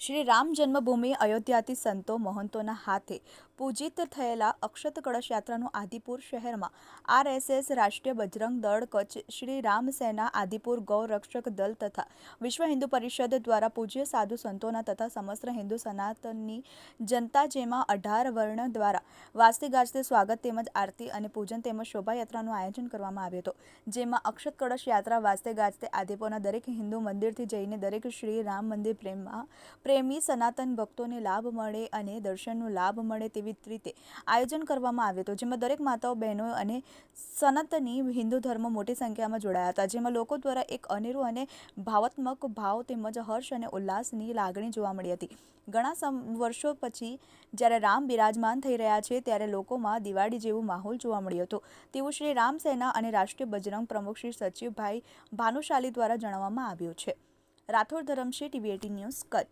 શ્રી રામ જન્મભૂમિ અયોધ્યાથી સંતો મહંતોના હાથે પૂજિત થયેલા અક્ષત કળશ યાત્રાનું આદિપુર શહેરમાં આરએસએસ રાષ્ટ્રીય બજરંગ દળ કચ્છ શ્રી રામ સેના આદિપુર ગૌ રક્ષક દળ તથા વિશ્વ હિન્દુ પરિષદ દ્વારા પૂજ્ય સાધુ સંતોના તથા સમસ્ત હિન્દુ સનાતનની જનતા જેમાં અઢાર વર્ણ દ્વારા વાસ્તી ગાજતે સ્વાગત તેમજ આરતી અને પૂજન તેમજ શોભાયાત્રાનું આયોજન કરવામાં આવ્યું હતું, જેમાં અક્ષત કળશ યાત્રા, વાસ્તે ગાજતે, આદિપુરના દરેક હિન્દુ મંદિરથી જઈને દરેક શ્રી રામ મંદિર પ્રેમમાં પ્રેમી સનાતન ભક્તોને લાભ મળે અને દર્શનનો લાભ મળે તેવી રીતે આયોજન કરવામાં આવ્યું હતું, જેમાં દરેક માતાઓ, બહેનો અને સનાતની હિન્દુ ધર્મ મોટી સંખ્યામાં જોડાયા હતા, જેમાં લોકો દ્વારા એક અનેરું અને ભાવાત્મક ભાવ તેમજ હર્ષ અને ઉલ્લાસની લાગણી જોવા મળી હતી. ઘણા વર્ષો પછી જ્યારે રામ બિરાજમાન થઈ રહ્યા છે, ત્યારે લોકોમાં દિવાળી જેવું માહોલ જોવા મળ્યો હતો. તેવું શ્રી રામ સેના અને રાષ્ટ્રીય બજરંગ પ્રમુખ શ્રી સચિવભાઈ ભાનુશાલી દ્વારા જણાવવામાં આવ્યું છે. Rathod Dharamshi, TV eighteen news, Kutch.